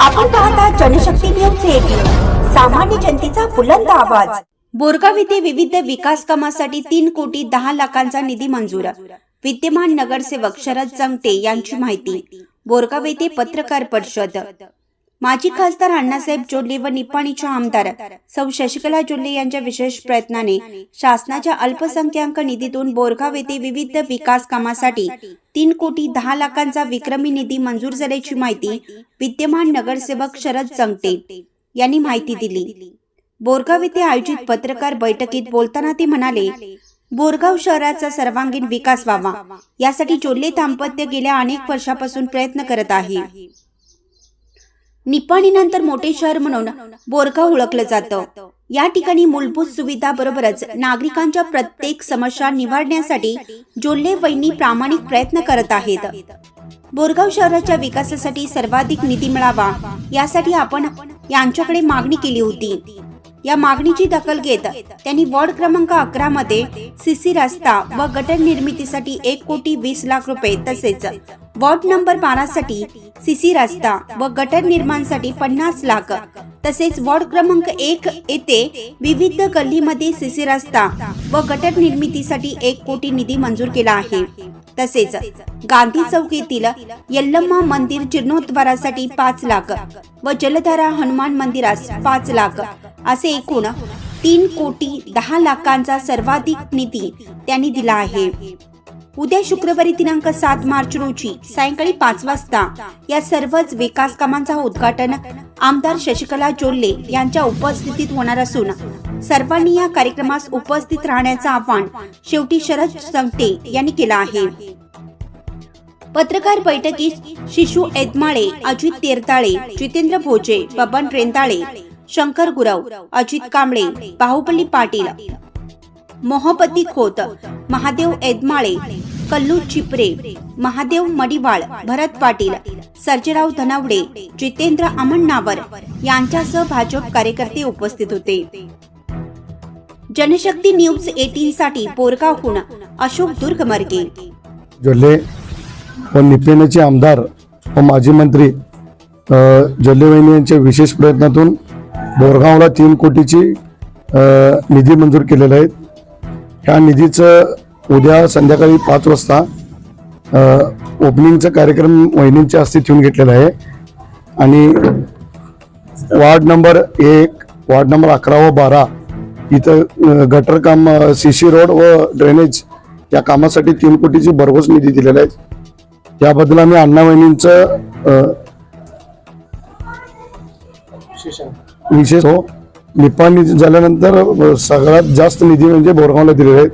आपण पाहता Janshakti news eighteen सामान्य जनतेचा बुलंद आवाज. बोरगाव येथे विविध विकास कामासाठी तीन कोटी दहा लाखांचा निधी मंजूर. विद्यमान नगरसेवक शरद जंगटे यांची माहिती. बोरगाव येथे पत्रकार परिषद. माजी खासदार अण्णासाहेब जोडले व निपाणीच्या आमदार सौ शशिकला जोडले यांच्या विशेष प्रयत्नाने शासनाच्या अल्पसंख्याक निधीतून बोरगाव येथे विविध विकास कामासाठी तीन कोटी दहा लाखांचा विक्रमी निधी मंजूर झाल्याची माहिती विद्यमान नगरसेवक शरद जंगटे यांनी माहिती दिली. बोरगाव येथे आयोजित पत्रकार बैठकीत बोलताना ते म्हणाले बोरगाव शहराचा सर्वांगीण विकास व्हावा. यासाठी जोडले दाम्पत्य गेल्या अनेक वर्षापासून प्रयत्न करत आहे. निपाणीनंतर मोठे शहर म्हणून बोरगाव ओळखलं जातं. या ठिकाणी मूलभूत सुविधा बरोबरच नागरिकांच्या प्रत्येक समस्या निवारण्यासाठी जोल्ले वैनी प्रामाणिक प्रयत्न करत आहेत. बोरगाव शहराच्या विकासासाठी सर्वाधिक निधी मिळावा यासाठी आपण यांच्याकडे मागणी केली होती. या मागणीची दखल घेत त्यांनी वॉर्ड क्रमांक अकरा मध्ये सीसी रस्ता व गटर निर्मितीसाठी एक कोटी वीस लाख रुपये तसेच वॉर्ड नंबर बारा साठी सीसी रस्ता व गटर निर्माणसाठी पन्नास लाख तसेच वॉर्ड क्रमांक एक येथे विविध गल्लीमध्ये सीसी रस्ता व गटर निर्मितीसाठी एक कोटी निधी मंजूर केला आहे. तसेच गांधी चौक येथील यल्लम्मा मंदिर जीर्णोद्धारासाठी पाच लाख व जलधारा हनुमान मंदिरास पाच लाख असे एकूण तीन कोटी दहा लाखांचा सर्वाधिक निधी त्यांनी दिला आहे. उद्या शुक्रवारी दिनांक सात मार्च रोजी सायंकाळी पाच वाजता या सर्वच विकास कामांचा उद्घाटन आमदार शशिकला जोल्ले यांच्या उपस्थितीत होणार असून सर्वांनी या कार्यक्रमास उपस्थित राहण्याचं आवाहन शेवटी शरद संगटे यांनी केलं आहे. पत्रकार बैठकीत शिशू एदमाळे अजित तेरताळे जितेंद्र भोजे बबन रेंदाळे शंकर गुरव अजित कांबळे बाहुबली पाटील मोहपती खोत महादेव एदमाळे कल्लू चिपरे महादेव मडिवाळ भरत पाटील सर्जेराव धनावडे जितेंद्र अमण्णावर यांच्यासह भाजप कार्यकर्ते उपस्थित होते. जनशक्ती न्यूज एटीन साठी पोरगावहून अशोक दुर्गमर्गे. जोल्ले व निपेण्याचे आमदार व माजी मंत्री अ, वहिनी यांच्या विशेष प्रयत्नातून बोरगावला तीन कोटीची निधी मंजूर केलेला आहे ह्या निधीचं उद्या संध्याकाळी पाच वाजता ओपनिंगचा कार्यक्रम वहिनींच्या हस्ते ठेवून घेतलेला आहे. आणि वार्ड नंबर एक वार्ड नंबर अकरा व बारा इथं गटर काम सी सी रोड व ड्रेनेज या कामासाठी तीन कोटीची भरघोस निधी दिलेला आहे. याबद्दल आम्ही अण्णा वहिनींचं विशेष हो. निपाणी झाल्यानंतर सगळ्यात जास्त निधी म्हणजे बोरगावला दिलेले आहेत.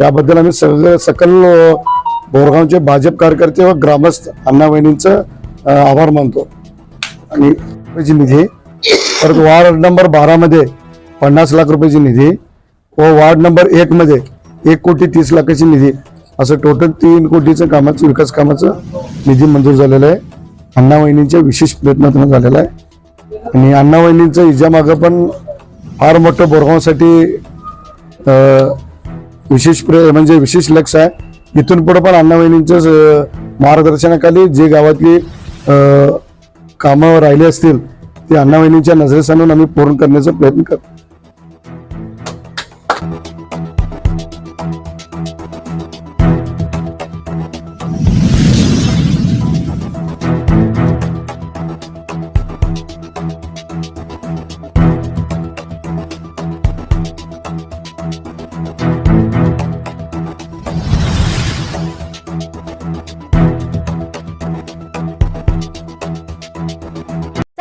याबद्दल आम्ही सगळं सकल बोरगावचे भाजप कार्यकर्ते व ग्रामस्थ अण्णा वहिनींचं आभार मानतो. आणि रुपयाची निधी परत वार्ड नंबर बारामध्ये पन्नास लाख रुपयाची निधी व वार्ड नंबर एकमध्ये एक कोटी तीस लाखाची निधी. असं टोटल तीन कोटीचं कामाचं विकास कामाचं निधी मंजूर झालेलं आहे. अण्णा वहिनींच्या विशेष प्रयत्नातून झालेला आहे. आणि अण्णा इजामागं हिच्यामागं पण फार मोठं बोरगावसाठी विशेष प्र म्हणजे विशेष लक्ष आहे. इथून पुढं पण अण्णावाहिनींच्या मार्गदर्शनाखाली जे गावातली कामं राहिली असतील ते अण्णावाहिनींच्या नजरेस आणून आम्ही पूर्ण करण्याचा प्रयत्न करतो.